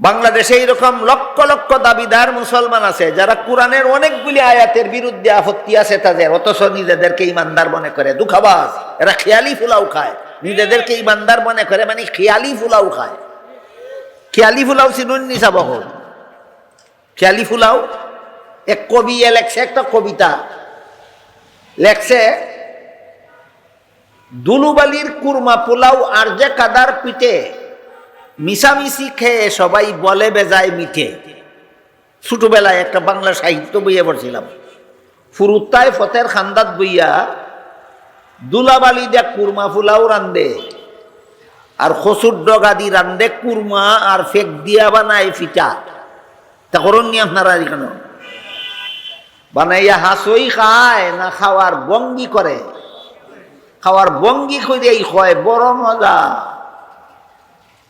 বাংলাদেশে এইরকম লক্ষ লক্ষ দাবিদার মুসলমান আছে, যারা কোরআনের অনেকগুলি আয়াতের বিরুদ্ধে আপত্তি আছে তাদের, অথচ নিজেদেরকে ইমানদার মনে করে দুঃখাবাস এরা খেয়ালি ফুলাও খায়। নিজেদেরকে ইমানদার মনে করে মানে খেয়ালি ফুলাও খায়। খেয়ালি ফুলাও চিনুন নিসা বহন। খেয়ালি ফুলাও, এক কবি এ লেখছে, একটা কবিতা। লেখছে, দুলুবালির কুরমা পোলাও আর যে কাদার পিঠে মিশামিশি খেয়ে সবাই বলে বেজায় মিঠে। ছোটবেলায় একটা বাংলা সাহিত্য বইয়ে পড়ছিলাম। ফুরুত্তায় ফতের খান্দাত বইয়া, দুলাবালি দেখ কুরমা ফুলাও রান্দে, আর খসুর ডগাদি রান্দে কুরমা আর ফেক দিয়া বানায় ফিটা। তা করুন নি আপনারা কেন বানাইয়া হাসই খায়, না খাওয়ার বঙ্গি করে। খাওয়ার বঙ্গি করেই হয় বড় মজা।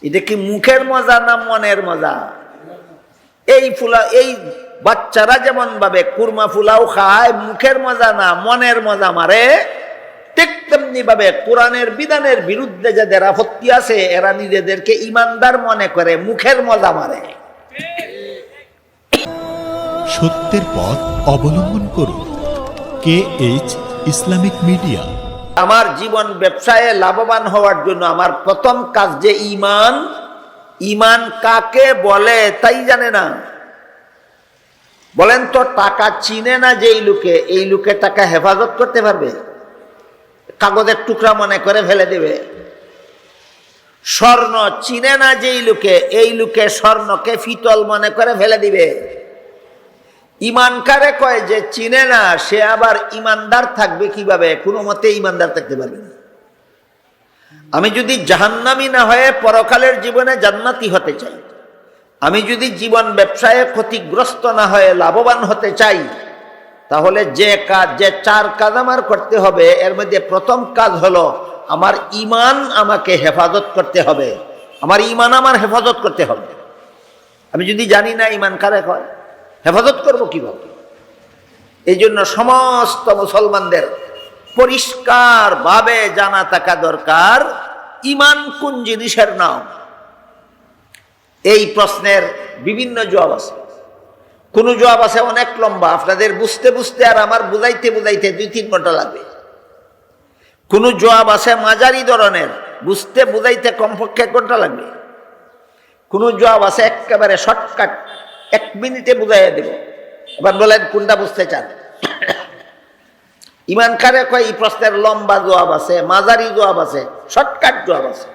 এটা কি মুখের মজা না মনের মজা? এই ফুলা, এই বাচ্চারা যেমন ভাবে কুরমা ফুলাও খায়, মুখের মজা না মনের মজা মারে, ঠিক তেমনি ভাবে কোরআনের বিধানের বিরুদ্ধে যাদের আপত্তি আছে, এরা নিজেদেরকে ইমানদার মনে করে, মুখের মজা মারে। সত্যের পথ অবলম্বন করুন। K H Islamic media. আমার জীবন ব্যবসায় লাভবান হওয়ার জন্য আমার প্রথম কাজ যে ইমান ইমান কাকে বলে তাই জানে না। বলেন তো, টাকা চিনে না যে এই লোকে এই লোকে টাকা হেফাজত করতে পারবে? কাগজের টুকরা মনে করে ফেলে দেবে। স্বর্ণ চিনে না যেই লোকে, এই লোকে স্বর্ণকে ফিতল মনে করে ফেলে দিবে। ইমান কারে কয় যে চিনে না, সে আবার ইমানদার থাকবে কীভাবে? কোনো মতে ইমানদার থাকতে পারবে না। আমি যদি জাহান্নামি না হয়ে পরকালের জীবনে জান্নাতি হতে চাই, আমি যদি জীবন ব্যবসায় ক্ষতিগ্রস্ত না হয়ে লাভবান হতে চাই, তাহলে যে কাজ, যে চার কাজ আমার করতে হবে, এর মধ্যে প্রথম কাজ হলো আমার ইমান আমাকে হেফাজত করতে হবে। আমার ইমান আমার হেফাজত করতে হবে। আমি যদি জানি না ইমান কারে কয় হেফাজত করব কীভাবে? এই জন্য সমস্ত মুসলমানদের পরিষ্কারভাবে জানা থাকা দরকার, ইমান কোন জিনিসের নাম? এই প্রশ্নের বিভিন্ন জবাব আছে। কোন জবাব আছে অনেক লম্বা, আপনাদের বুঝতে বুঝতে আর আমার বুঝাইতে বুঝাইতে দুই তিন ঘণ্টা লাগবে। কোন জবাব আছে মাঝারি ধরনের, বুঝতে বুঝাইতে কমপক্ষে ঘণ্টা লাগবে। কোন জবাব আছে একেবারে শর্টকাট এক মিনিটে বুঝাইয়া দেব। এবার বলেন, কোনটা বুঝতে চান? ইমান কারে কয়, এই প্রশ্নের লম্বা জবাব আছে, মাঝারি জবাব আছে, শর্টকাট জবাব আছে।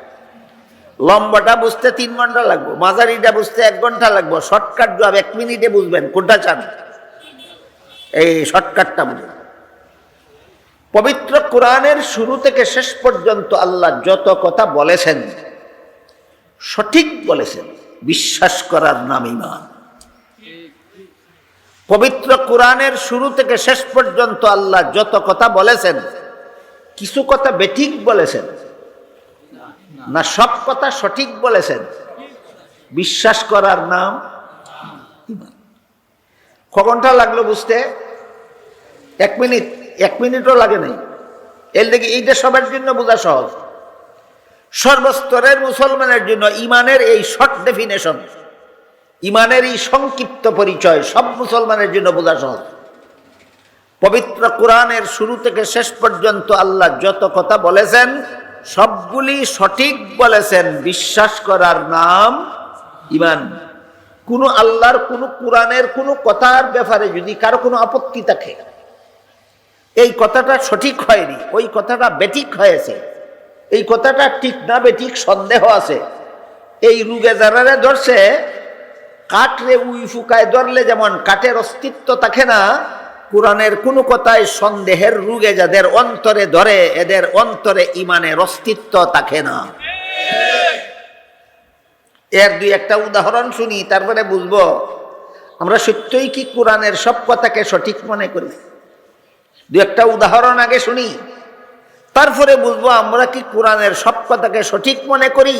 লম্বাটা বুঝতে তিন ঘণ্টা লাগবো, মাঝারিটা বুঝতে এক ঘণ্টা লাগবো, শর্টকাট জবাব এক মিনিটে বুঝবেন, কোনটা চান? এই শর্টকাটটা বুঝবেন পবিত্র কোরআনের শুরু থেকে শেষ পর্যন্ত আল্লাহ যত কথা বলেছেন, সঠিক বলেছেন, বিশ্বাস করার নাম ইমান। পবিত্র কোরআনের শুরু থেকে শেষ পর্যন্ত আল্লাহ যত কথা বলেছেন, কিছু কথা বেঠিক বলেছেন, না সব কথা সঠিক বলেছেন, বিশ্বাস করার নাম কখনটা লাগল বুঝতে? এক মিনিট, এক মিনিটও লাগে নাই। এর দেখি এইটা সবার জন্য বোঝা সহজ। সর্বস্তরের মুসলমানের জন্য ইমানের এই শর্ট ডেফিনেশন। ইমানের এই সংক্ষিপ্ত পরিচয়, সব মুসলমানের জন্য বোঝা সহজ। পবিত্র কোরআনের শুরু থেকে শেষ পর্যন্ত আল্লাহ যত কথা বলেছেন, সবগুলি সঠিক বলেছেন। বিশ্বাস করার নাম ইমান কোন আল্লাহর, কোন কোরআনের, কোন কথার ব্যাপারে যদি কারও কোনো আপত্তি থাকে, এই কথাটা সঠিক হয়নি, ওই কথাটা বেঠিক হয়েছে, এই কথাটা ঠিক না বেঠিক সন্দেহ আছে। এই রুগে যারারে ধরছে কাঠরে উই ফুকায় ধরলে যেমন কাঠের অস্তিত্ব থাকে না, কোরআনের কোনো কথায় সন্দেহের রুগে যাদের অন্তরে ধরে, এদের অন্তরে ইমানের অস্তিত্ব থাকে না। এর দুই একটা উদাহরণ শুনি, তারপরে বুঝব। আমরা সত্যই কি কোরআনের সব কথাকে সঠিক মনে করি? দু একটা উদাহরণ আগে শুনি, তারপরে বুঝব আমরা কি কোরআনের সব কথাকে সঠিক মনে করি?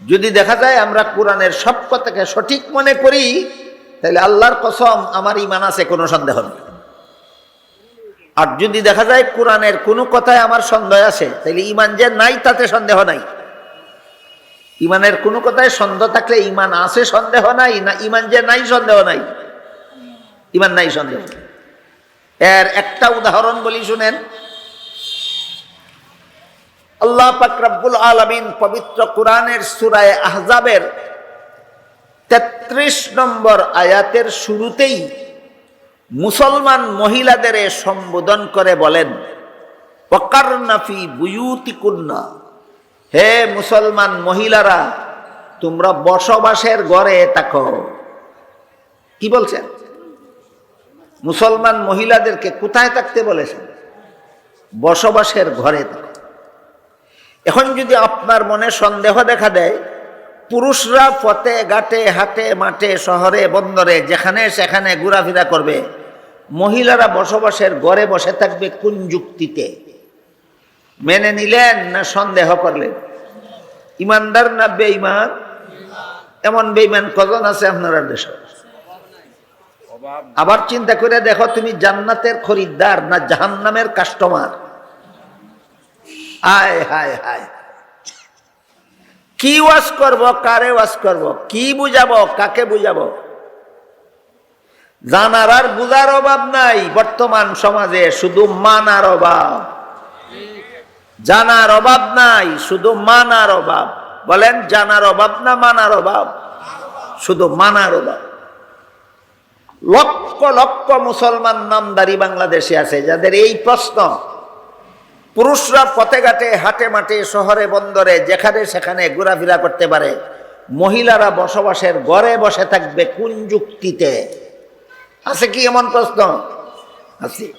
যদি দেখা যায় আমরা কোরআনের সব কথাকে সঠিক মনে করি, তাহলে আল্লাহর কসম আমার ইমান আছে, কোনো সন্দেহ নেই। আর যদি দেখা যায় কোরআনের কোনো কথায় আমার সন্দেহ আছে, তাহলে ইমান যে নাই, তাতে সন্দেহ নাই। ইমানের কোনো কথায় সন্দেহ থাকলে ইমান আছে, সন্দেহ নাই, না ইমান যে নাই, সন্দেহ নাই। ইমান নাই, সন্দেহ এর একটা উদাহরণ বলি শুনেন। আল্লাহ পাক রব্বুল আলমিন পবিত্র কোরআনের সুরায় আহজাবের তেত্রিশ নম্বর আয়াতের শুরুতেই মুসলমান মহিলাদের সম্বোধন করে বলেন হে মুসলমান মহিলারা, তোমরা বসবাসের ঘরে থাকো। কি বলছেন? মুসলমান মহিলাদেরকে কোথায় থাকতে বলেছেন? বসবাসের ঘরে থাকো। এখন যদি আপনার মনে সন্দেহ দেখা দেয়, পুরুষরা পথে, ঘাটে, হাটে, মাঠে, শহরে, বন্দরে, যেখানে, সেখানে ঘোরাফেরা করবে, মহিলারা বসবাসের ঘরে বসে থাকবে কোন যুক্তিতে? মেনে নিলেন না সন্দেহ করলেন? ইমানদার না বেঈমান? এমন বেঈমান কজন আছে আপনারা দেশে? আবার চিন্তা করে দেখো, তুমি জান্নাতের খরিদ্দার না জাহান্নামের কাস্টমার হায় হায় হায়। কি ওয়াজ করব, কারে ওয়াজ করব, কি বুঝাবো, কাকে বুঝাবো? জানার আর বুঝার অভাব নাই, বর্তমান সমাজে শুধু মানার অভাব। জানার অভাব নাই, শুধু মানার অভাব। বলেন, জানার অভাব না মানার অভাব? শুধু মানার অভাব। লক্ষ লক্ষ মুসলমান নামদারি বাংলাদেশে আছে, যাদের এই প্রশ্ন পুরুষরা পথে ঘাটে, হাটে মাঠে, শহরে, বন্দরে, যেখানে সেখানে ঘোরাফেরা করতে পারে। মহিলারা বসবাসের ঘরে বসে থাকবে কোন যুক্তিতে? আছে কি এমন প্রশ্ন? আছে।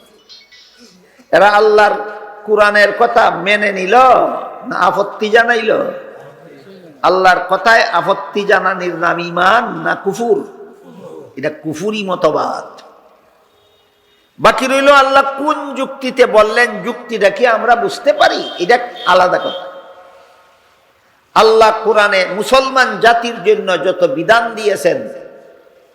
এরা আল্লাহর কোরআনের কথা মেনে নিল না আপত্তি জানাইল? আল্লাহর কথায় আপত্তি জানানির নাম ইমান না কুফুর? এটা কুফুরি মতবাদ। বাকি রইল আল্লাহ কোন যুক্তিতে বললেন, যুক্তিটা কি আমরা বুঝতে পারি? এটা আলাদা কথা। আল্লাহ কোরআনে মুসলমান জাতির জন্য যত বিধান দিয়েছেন,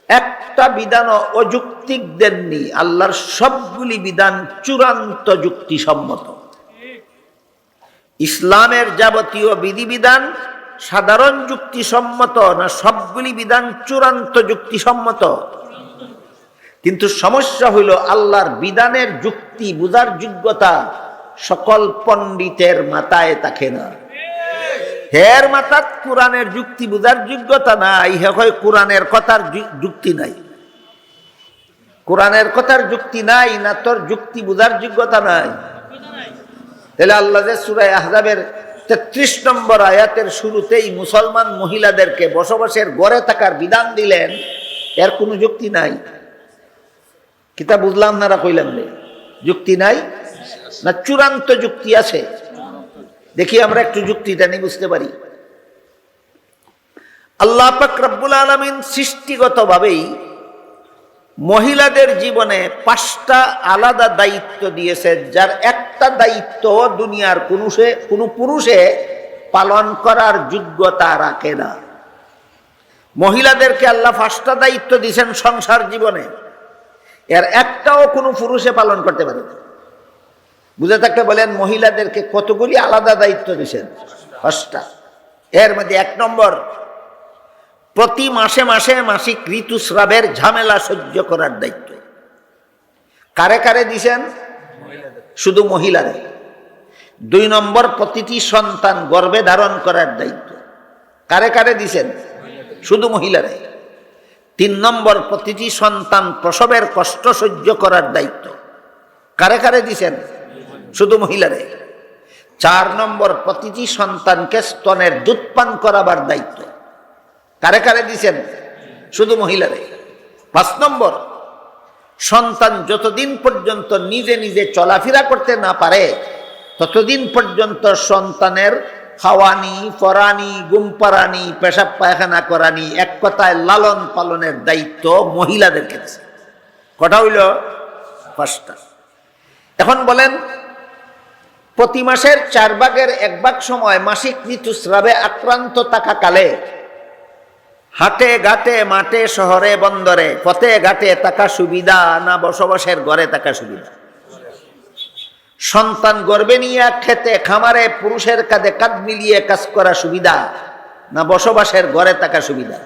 একটা বিধানও অযুক্তিক দেননি আল্লাহর সবগুলি বিধান চূড়ান্ত যুক্তিসম্মত। ইসলামের যাবতীয় বিধিবিধান সাধারণ যুক্তিসম্মত না সবগুলি বিধান চূড়ান্ত যুক্তিসম্মত? কিন্তু সমস্যা হইল আল্লাহর বিধানের যুক্তি, বুঝার যোগ্যতা সকল পণ্ডিতের মাথায় থাকে না। হের মাথাত কোরআনের যুক্তি, বুঝার যোগ্যতা নাই, হে হয় কোরআনের কথার যুক্তি নাই। কোরআনের কথার যুক্তি নাই, না তোর যুক্তি, বুঝার যোগ্যতা নাই। তাহলে আল্লাহ যে সুরায় আহজাবের তেত্রিশ নম্বর আয়াতের শুরুতেই মুসলমান মহিলাদেরকে বসবাসের গড়ে থাকার বিধান দিলেন, এর কোনো যুক্তি নাই। কিতা বুঝলাম না কইলাম রে যুক্তি নাই? না চূড়ান্ত যুক্তি আছে? দেখি আমরা একটু যুক্তিটা নিয়ে বুঝতে পারি। আল্লাহ রব্বুল আলমিন সৃষ্টিগতভাবেই মহিলাদের জীবনে পাঁচটা আলাদা দায়িত্ব দিয়েছেন যার একটা দায়িত্ব দুনিয়ার পুরুষে, কোনো পুরুষে পালন করার যোগ্যতা রাখে না। মহিলাদেরকে আল্লাহ পাঁচটা দায়িত্ব দিয়েছেন সংসার জীবনে। এর একটাও কোনো পুরুষে পালন করতে পারে না। বুঝে থাকতে বলেন মহিলাদেরকে কতগুলি আলাদা দায়িত্ব দিয়েছেন পাঁচটা। এর মধ্যে এক নম্বর, প্রতি মাসে মাসে মাসিক ঋতুস্রাবের ঝামেলা সহ্য করার দায়িত্ব। কারে কারে দিছেন? শুধু মহিলাদের। দুই নম্বর, প্রতিটি সন্তান গর্ভে ধারণ করার দায়িত্ব। কারে কারে দিছেন? শুধু মহিলারে তিন নম্বর, প্রতিটি সন্তান প্রসবের কষ্ট সহ্য করার দায়িত্ব। কারে কারে দিছেন? শুধু মহিলারে। চার নম্বর, প্রতিটি সন্তানকে স্তনের দুধ পান করাবার দায়িত্ব। কারে কারে দিছেন? শুধু মহিলারে। পাঁচ নম্বর, সন্তান যতদিন পর্যন্ত নিজে নিজে চলাফেরা করতে না পারে, ততদিন পর্যন্ত সন্তানের খাওয়ানি পরানি গুম পারানি পেশাব পায়খানা করানি, এক কথায় লালন পালনের দায়িত্ব মহিলাদের ক্ষেত্রে কটা হইল পাঁচটা। এখন বলেন, প্রতি মাসের চার ভাগের এক ভাগ সময় মাসিক ঋতুস্রাবে আক্রান্ত থাকাকালে হাটে, ঘাটে, মাঠে, শহরে, বন্দরে, পথে, ঘাটে থাকা সুবিধা না বসবাসের ঘরে থাকা সুবিধা? সন্তান গর্বে নিয়ে খেতে খামারে পুরুষের কাঁধে কাঁধ মিলিয়ে কাজ করা সুবিধা, না বসবাসের ঘরে থাকা সুবিধা?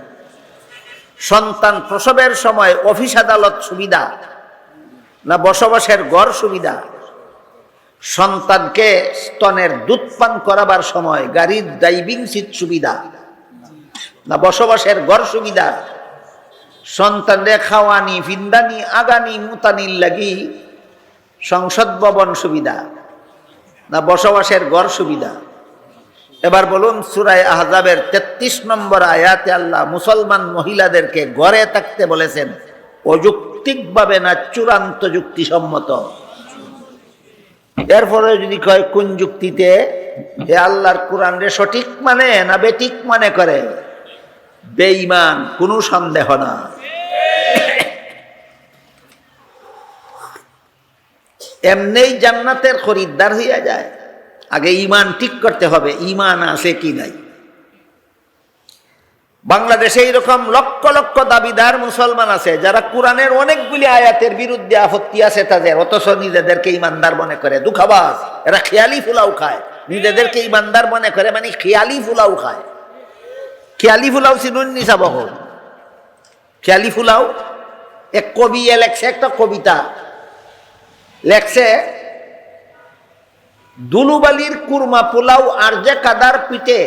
সন্তান প্রসবের সময় অফিস আদালত সুবিধা, না বসবাসের ঘর সুবিধা? সন্তানকে স্তনের দুধ পান করাবার সময় গাড়ির ড্রাইভিং সিট সুবিধা, না বসবাসের ঘর সুবিধা? সন্তানরে খাওয়ানি ফিন্দানি আগানি, মুতানির লাগি সংসদ ভবন সুবিধা না বসবাসের গড় সুবিধা। এবার বলুন, সুরায় আহজাবের ৩৩ নম্বর আয়াতে আল্লাহ মুসলমান মহিলাদেরকে গড়ে থাকতে বলেছেন, অযৌক্তিকভাবে না চূড়ান্ত যুক্তিসম্মত? এরপরে যদি কয়, কোন যুক্তিতে? এ আল্লাহর কোরআন রে সঠিক মানে না বেঠিক মানে করে? বেঈমান, কোনো সন্দেহ না। এমনিই জান্নাতের খরিদ্দার হইয়া যায়। আগে ইমান ঠিক করতে হবে ইমান আছে কি নাই? বাংলাদেশে এইরকম লক্ষ লক্ষ দাবিদার মুসলমান আছে, যারা কোরআনের অনেকগুলি আয়াতের বিরুদ্ধে আপত্তি আছে তাদের, অথচ নিজেদেরকে ইমানদার মনে করে। দুঃখাবাস এরা খেয়ালি ফুলাও খায়। নিজেদেরকে ইমানদার মনে করে মানে খেয়ালি ফুলাও খায়। খেয়ালি ফুলাও চিনুন বহ খেয়ালি ফুলাও, এক কবি এ লেখছে একটা কবিতা লেখছে দুলুবালির কুরমা পোলাও আর যে কাদার পিঠে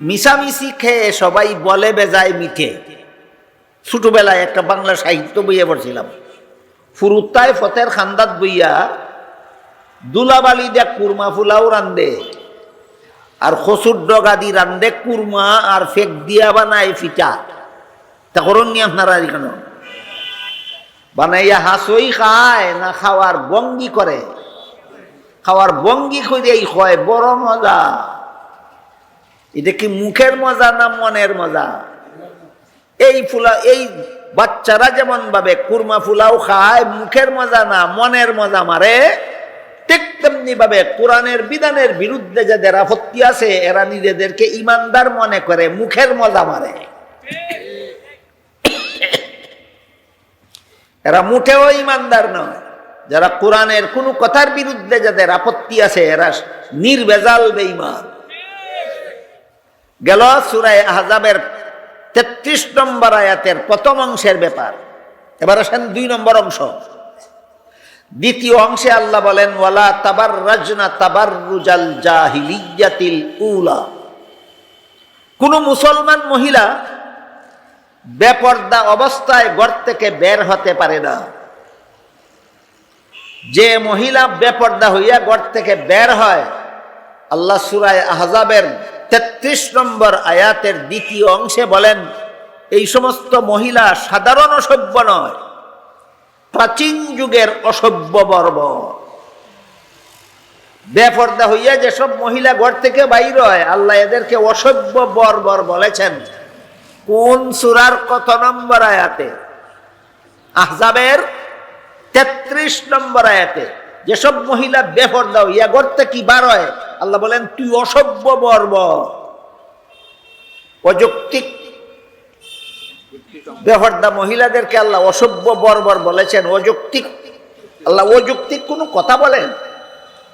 মিশামিশি খেয়ে সবাই বলে বেজায় মিঠে। ছোটবেলায় একটা বাংলা সাহিত্য বইয়ে পড়ছিলাম। ফুরুত্তায় ফতের খান্দাত বইয়া দুলাবালি দেখ কুরমা ফুলাও রান্দে, আর খসুর ডগাদি রান্দে কুরমা আর ফেক দিয়া বানায় ফিটা। তা করুন নি আপনারা কেন বানাইয়া হাসই খায় না খাওয়ার বঙ্গি করে। খাওয়ার বঙ্গি করিয়াই হয় বড় মজা। এটা কি মুখের মজা না মনের মজা? এই ফুলা, এই বাচ্চারা যেমন ভাবে কুরমা ফুলাও খায়, মুখের মজা না মনের মজা মারে, ঠিক তেমনি ভাবে কোরআনের বিধানের বিরুদ্ধে যাদের আপত্তি আছে, এরা নিজেদেরকে ইমানদার মনে করে, মুখের মজা মারে। এরা মুঠেও ইমানদার নয়। যারা কোরআনের কোনো কথার বিরুদ্ধে যাদের আপত্তি আছে, এরা নির্বেজাল বেঈমান। গেল সুরায় আহজাবের তেত্রিশ নম্বর আয়াতের প্রথম অংশের ব্যাপার। এবার আসেন দুই নম্বর অংশ। দ্বিতীয় অংশে আল্লাহ বলেন, ওয়ালা তাবার রাজনা তাবার রুজাল জাহিলিয়াতিল উলা। কোন মুসলমান মহিলা বেপর্দা অবস্থায় ঘর থেকে বের হতে পারে না। যে মহিলা বেপর্দা হইয়া ঘর থেকে বের হয়, আল্লাহ সুরায় আহজাবের তেত্রিশ নম্বর আয়াতের দ্বিতীয় অংশে বলেন, এই সমস্ত মহিলা সাধারণ অসভ্য নয়, প্রাচীন যুগের অসভ্য বর্ব বেপর্দা হইয়া যেসব মহিলা ঘর থেকে বাইর হয়, আল্লাহ এদেরকে অসভ্য বর্বর বলেছেন। কোন সুরার কত নম্বর আয়াতে? আহজাবের তেত্রিশ নম্বর আয়াতে। যেসব মহিলা বেপর্দা হইয়া ঘর থেকে বার হয়? আল্লাহ বলেন, তুই অসভ্য বর্ব অযৌক্তিক বেহর্দা মহিলাদেরকে আল্লাহ অসভ্য বর্বর বলেছেন, অযৌক্তিক। আল্লাহ অযৌক্তিক কোনো কথা বলেন?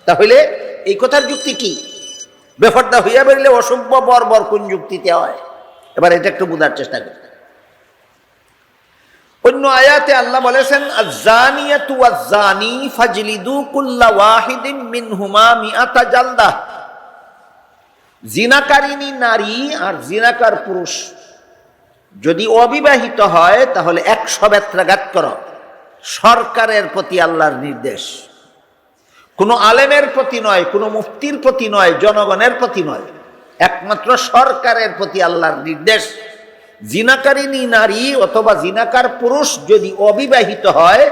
তাহলে এই কথার যুক্তি কি? বেফরদা হইয়া বেরলে অসভ্য বর্বর কোন যুক্তিতে হয়? এবার এটা একটু বোঝার চেষ্টা করি। অন্য আয়াতে আল্লাহ বলেছেন আজানিয়াতু আজানি ফাজলিদু কুল্লা ওয়াহিদিন জালদা। জিনাকারিনী নারী আর জিনাকার পুরুষ যদি অবিবাহিত হয়, তাহলে একশো বেত্রাঘাত কর। সরকারের প্রতি আল্লাহর নির্দেশ। কোনো আলেমের প্রতি নয়, কোনো মুফতির প্রতি নয়, জনগণের প্রতি নয়। একমাত্র সরকারের প্রতি আল্লাহর নির্দেশ। জিনাকারিনী নারী অথবা জিনাকার পুরুষ যদি অবিবাহিত হয়,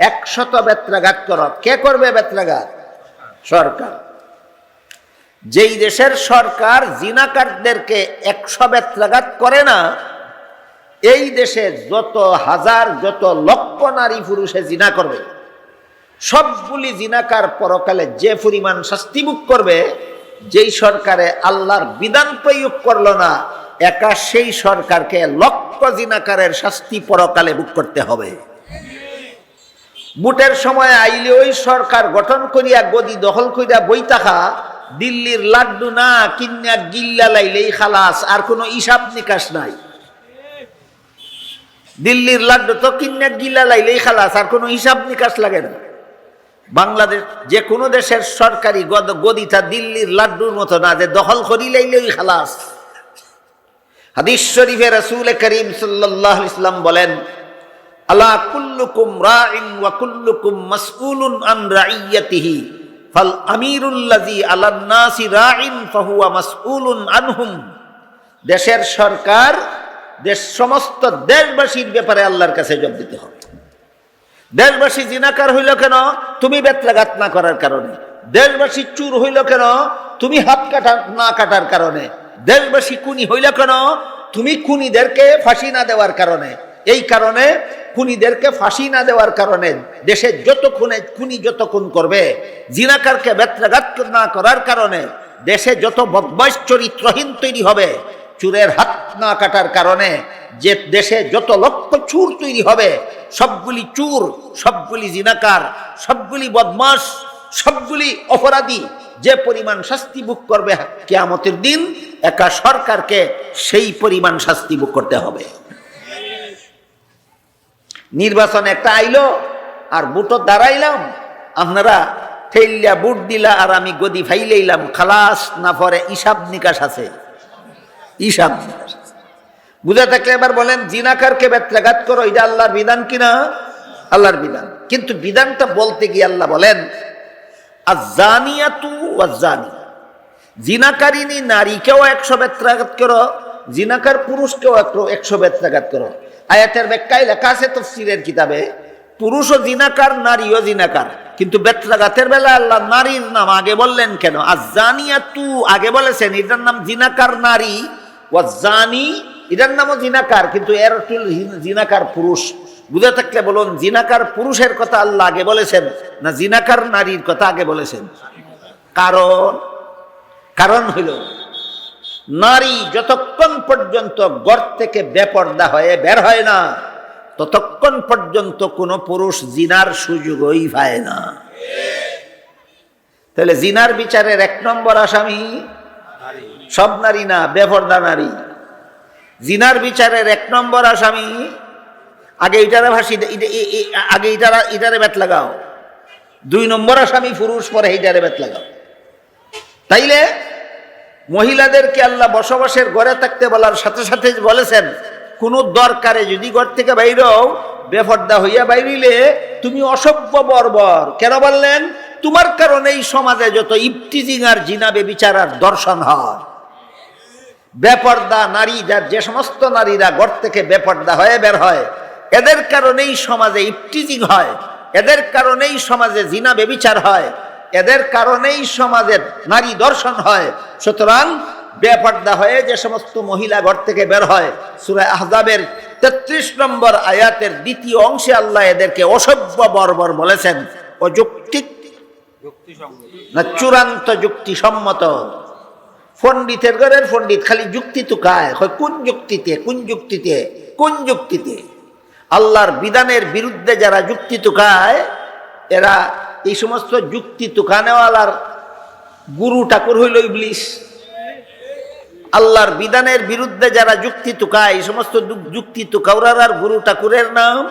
একশত বেত্রাঘাত কর। কে করবে বেত্রাঘাত? সরকার। যেই দেশের সরকার জিনাকারদেরকে একশো বেত্রাঘাত করে না, এই দেশে যত হাজার, যত লক্ষ নারী পুরুষে জিনা করবে, সবগুলি জিনাকার পরকালে যে পরিমাণ শাস্তি ভোগ করবে যেই সরকারে আল্লাহর বিধান প্রয়োগ করল না, একা সেই সরকারকে লক্ষ জিনাকারের শাস্তি পরকালে ভোগ করতে হবে। বুটের সময় আইলে ওই সরকার গঠন করিয়া গদি দখল করিয়া থাকা দিল্লির লাড্ডু না কিন্যা গিল্লা লাইলেই খালাস, আর কোনো হিসাব নিকাশ নাই। দিল্লির লাড্ডু তো কিন্যা গিল্লা লাইলেই খালাস, আর কোনো হিসাব নিকাশ লাগে না। বাংলাদেশ যে কোনো দেশের সরকারি গদ- গদিটা দিল্লির লাড্ডুর মতো না, যে দখল করি লাইলেই খালাস। হাদিস শরীফে রাসূল করিম আলাইহি ইসলাম বলেন, আলা কুল্লুকুম রাইন ওয়া কুল্লুকুম মাসউলুন আন রাইয়াতিহি, ফাল আমিরুল্লাযী আলান নাসি রাইন ফাহুয়া মাসউলুন আনহুম। দেশের সরকার, দেশ সমস্ত দেশবাসীর ব্যাপারে আল্লাহর কাছে জবাব দিতে হবে। দেশবাসী জিনাকার হইল কেন? তুমি বেত্রাঘাত না করার কারণে। দেশবাসী চুর হইল কেন? তুমি হাত কাটা না কাটার কারণে। দেশবাসী কুনি হইল কেন? তুমি খুনিদেরকে ফাঁসি না দেওয়ার কারণে। এই কারণে খুনিদেরকে ফাঁসি না দেওয়ার কারণে দেশে যত খুনে, খুনি যত খুন করবে, জিনাকারকে বেত্রাঘাত না করার কারণে দেশে যত বদমাস চরিত্রহীন তৈরি হবে, চুরের হাত না কাটার কারণে যে দেশে যত লক্ষ চুর তৈরি হবে, সবগুলি চুর, সবগুলি জিনাকার, সবগুলি বদমাস সবগুলি অপরাধী, যে পরিমাণ শাস্তি ভোগ করবে কেয়ামতের দিন, একা সরকারকে সেই পরিমাণ শাস্তি ভোগ করতে হবে নির্বাচন একটা আইলো, আর বুটো দাঁড়াইলাম, আপনারা ঠেলিয়া বুট দিলা আর আমি গদি ফাইলেইলাম, খালাস না পরে হিসাব নিকাশ আছে হিসাব নিকাশ। বুঝা থাকলে এবার বলেন, জিনাকারকে ব্যত্রাঘাত করো, এটা আল্লাহর বিধান কিনা? আল্লাহর বিধান। কিন্তু বিধানটা বলতে গিয়ে আল্লাহ বলেন আজানিয়াতু ওয়াজানি জিনাকারিনী নারীকেও একশো ব্যত্রাঘাত করো, জিনাকার পুরুষকেও একশো ব্যত্রাঘাত করো। আয়াতের ব্যাখ্যায় লেখা আছে তফসিরের কিতাবে পুরুষও জিনাকার নারীও জিনাকার। কিন্তু বেত্রাঘাতের বেলা আল্লাহ নারীর নাম আগে বললেন কেন? আর জানিয়া তু আগে বলেছেন, এটার নাম জিনাকার নারী ও জানি এটার নামও জিনাকার, কিন্তু এর জিনাকার পুরুষ। বুঝে থাকলে বলুন, জিনাকার পুরুষের কথা আল্লাহ আগে বলেছেন, না জিনাকার নারীর কথা আগে বলেছেন? কারণ কারণ হইল নারী যতক্ষণ পর্যন্ত গড় থেকে বেপর্দা হয়ে বের হয় না, ততক্ষণ পর্যন্ত কোনো পুরুষ জিনার সুযোগই পায় না। তাহলে জিনার বিচারের এক নম্বর আসামি, সব নারী না, বেপর্দা নারী। জিনার বিচারের এক নম্বর আসামি, আগে ইটারে ভাসি আগে ইটারা ইটারে বেত লাগাও। দুই নম্বর আসামি পুরুষ, পরে ইটারে বেত লাগাও। তাইলে মহিলাদেরকে আল্লাহ বসবাসের ঘরে থাকতে বলার সাথে সাথে বলেছেন, কোনো দরকারে যদি ঘর থেকে বাইরেও বেফর্দা হইয়া বাইরিলে তুমি অসভ্য বর্বর। কেন বললেন? তোমার কারণে এই সমাজে যত ইফতিজিং আর জিনাবে বিচারার দর্শন হয়। বেপর্দা নারী যার যে সমস্ত নারীরা ঘর থেকে বেপর্দা হয়ে বের হয় এদের কারণেই সমাজে ইফটিজিং হয় এদের কারণেই সমাজে জিনা বেবিচার হয় এদের কারণেই সমাজের নারী দর্শন হয়। সুতরাং বেপর্দা হয়ে যে সমস্ত মহিলা ঘর থেকে বের হয় সুরায় আহজাবের তেত্রিশ নম্বর আয়াতের দ্বিতীয় অংশে আল্লাহ এদেরকে অসভ্য বর্বর বলেছেন। অযৌক্তিক না চূড়ান্ত যুক্তিসম্মত। পণ্ডিতের ঘরের পণ্ডিত, খালি যুক্তি তুকায় হয় কোন যুক্তিতে কোন যুক্তিতে কোন যুক্তিতে? আল্লাহর বিধানের বিরুদ্ধে যারা যুক্তি তুকায়, এরা এই সমস্ত যুক্তি তুকানেওয়ালার গুরু ঠাকুর হইল ইবলিশ আল্লাহর বিধানের বিরুদ্ধে যারা যুক্তি তুকায়, এই সমস্ত যুক- যুক্তি তুকাউরার গুরু ঠাকুরের নাম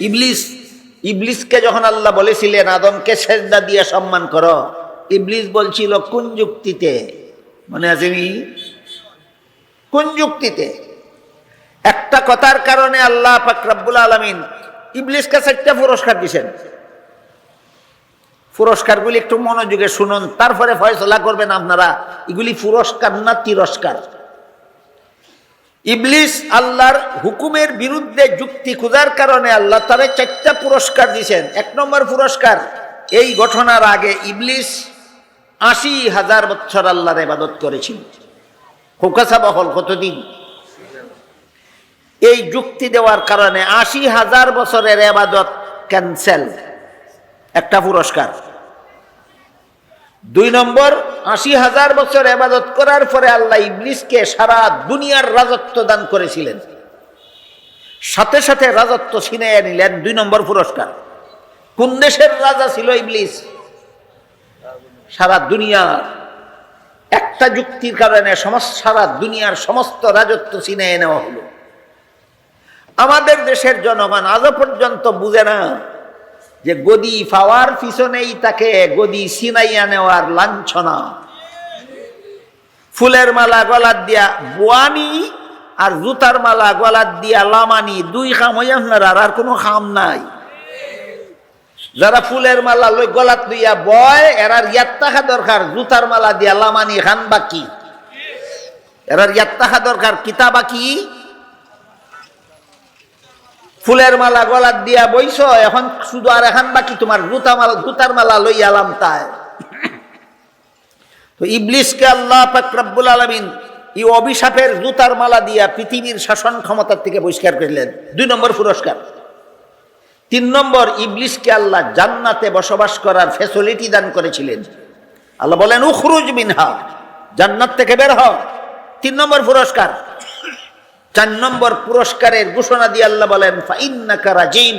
ইবলিস। ইবলিসকে যখন আল্লাহ বলেছিলেন, আদমকে সেজদা দিয়ে সম্মান করো। ইবলিস বলছিল, কোন যুক্তিতে? মনে আসেনি কোন যুক্তিতে? একটা কথার কারণে আল্লাহ পাক রব্বুল আলমিন ইবলিসকে চারটা পুরস্কার দিছেন। পুরস্কারগুলি একটু মনোযোগে শুনুন, তারপরে ফয়সলা করবেন আপনারা। এগুলি পুরস্কার না তিরস্কার? ইবলিস আল্লাহর হুকুমের বিরুদ্ধে যুক্তি খোঁজার কারণে আল্লাহ তারে চারটা পুরস্কার দিয়েছেন এক নম্বর পুরস্কার, এই ঘটনার আগে ইবলিস আশি হাজার বছর আল্লাহর ইবাদত করেছিল হুকাসা বহল কতদিন? এই যুক্তি দেওয়ার কারণে আশি হাজার বছরের এবাদত ক্যান্সেল। একটা পুরস্কার। দুই নম্বর, আশি হাজার বছর এবাদত করার পরে আল্লাহ ইবলিসকে সারা দুনিয়ার রাজত্ব দান করেছিলেন। সাথে সাথে রাজত্ব ছিনিয়ে নিলেন দুই নম্বর পুরস্কার। কোন দেশের রাজা ছিল ইবলিস? সারা দুনিয়ার, একটা যুক্তির কারণে সমস্ত, সারা দুনিয়ার সমস্ত রাজত্ব ছিনিয়ে নেওয়া হলো। আমাদের দেশের জনগণ আজও পর্যন্ত বুঝে না যে গদি পাওয়ার পিছনেই তাকে গদি সিনাইয়া নেওয়ার লাঞ্ছনা। ফুলের মালা গলার দিয়া বুয়ানি আর জুতার মালা গলার দিয়া লামানি, দুই খাম হই আপনার আর কোনো খাম নাই। যারা ফুলের মালা লই গলাত লইয়া বয়, এরার ইয়াত থাকা দরকার। জুতার মালা দিয়া লামানি খান বাকি এরার ইয়াত থাকা দরকার। কিতা বাকি ফুলের মালা গলার দিয়া বইছ, এখন শুধু আর এখন বাকি তোমার জুতা মালা জুতার মালা লইয়া লাম তাই। তো ইবলিসকে আল্লাহ ফাকরাবুল আলমিন এই অভিশাপের জুতার মালা দিয়া পৃথিবীর শাসন ক্ষমতার থেকে বহিষ্কার করলেন। দুই নম্বর পুরস্কার। তিন নম্বর ইবলিসকে আল্লাহ জান্নাতে বসবাস করার ফেসিলিটি দান করেছিলেন। আল্লাহ বলেন, উখরুজ মিনহা জান্নাত থেকে বের হ। তিন নম্বর পুরস্কার। চার নম্বর পুরস্কারের ঘোষণা দিয়ে আল্লাহ বলেন, ফাইন্নাকা রাজিম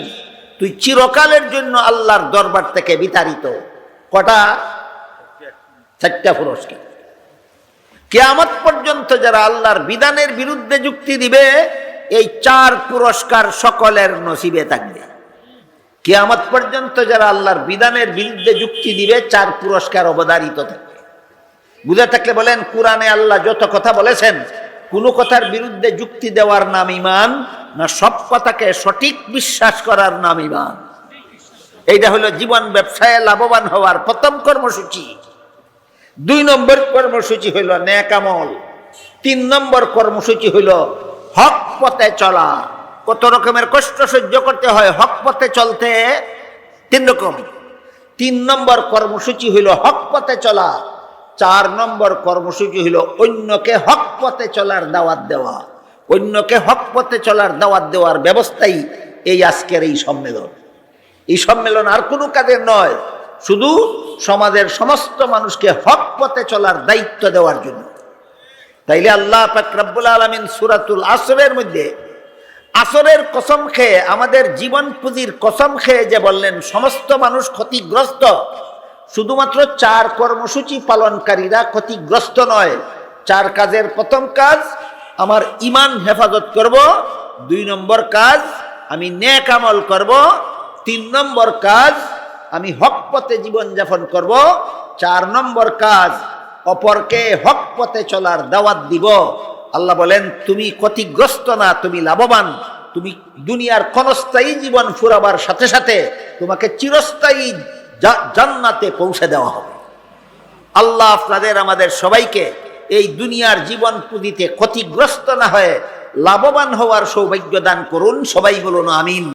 তুই চিরকালের জন্য আল্লাহর দরবার থেকে বিতাড়িত। কটা? চারটা পুরস্কার। কেয়ামত পর্যন্ত যারা আল্লাহর বিধানের বিরুদ্ধে যুক্তি দিবে, এই চার পুরস্কার সকলের নসিবে থাকবে। কেয়ামত পর্যন্ত যারা আল্লাহর বিধানের বিরুদ্ধে যুক্তি দিবে, চার পুরস্কার অবদারিত থাকবে। বুঝে থাকলে বলেন, কোরআনে আল্লাহ যত কথা বলেছেন, কোন কথার বিরুদ্ধে যুক্তি দেওয়ার নাম ইমান না, সব কথাকে সঠিক বিশ্বাস করার নাম ইমান এইটা হলো জীবন ব্যবসায় লাভবান হওয়ার প্রথম কর্মসূচি। দুই নম্বর কর্মসূচি হইল ন্যাকামল। তিন নম্বর কর্মসূচি হইল হক পথে চলা। কত রকমের কষ্ট সহ্য করতে হয়, হক পথে চলতে তিন রকম। তিন নম্বর কর্মসূচি হইল হক পথে চলা, চার নম্বর কর্মসূচি হইল অন্যকে হক পথে চলার দাওয়াত দেওয়া। অন্যকে হক পথে চলার দাওয়াত দেওয়ার ব্যবস্থাই এই আজকের এই সম্মেলন। এই সম্মেলন আর কোনো কাজের নয়, শুধু সমাজের সমস্ত মানুষকে হক পথে চলার দায়িত্ব দেওয়ার জন্য। তাইলে আল্লাহ ফাকরাবুল আলমিন সুরাতুল আসরের মধ্যে আসরের কসম খেয়ে, আমাদের জীবন পুঁজির কসম খেয়ে যে বললেন, সমস্ত মানুষ ক্ষতিগ্রস্ত। শুধুমাত্র চার কর্মসূচি পালনকারীরা ক্ষতিগ্রস্ত নয়, চার কাজের প্রথম কাজ, আমার ইমান হেফাজত করব, দুই নম্বর কাজ, আমি নেক আমল করব, তিন নম্বর কাজ, আমি হক পথে জীবনযাপন করব, চার নম্বর কাজ, অপরকে হক পথে চলার দাওয়াত দিব। আল্লাহ বলেন, তুমি ক্ষতিগ্রস্ত না, তুমি লাভবান। তুমি দুনিয়ার ক্ষণস্থায়ী জীবন ফুরাবার সাথে সাথে তোমাকে চিরস্থায়ী জান্নাতে পৌঁছে দেওয়া হবে। আল্লাহ আপনাদের, আমাদের সবাইকে এই দুনিয়ার জীবন পুঁজিতে ক্ষতিগ্রস্ত না হয়ে লাভবান হওয়ার সৌভাগ্য দান করুন। সবাই বলুন, আমিন।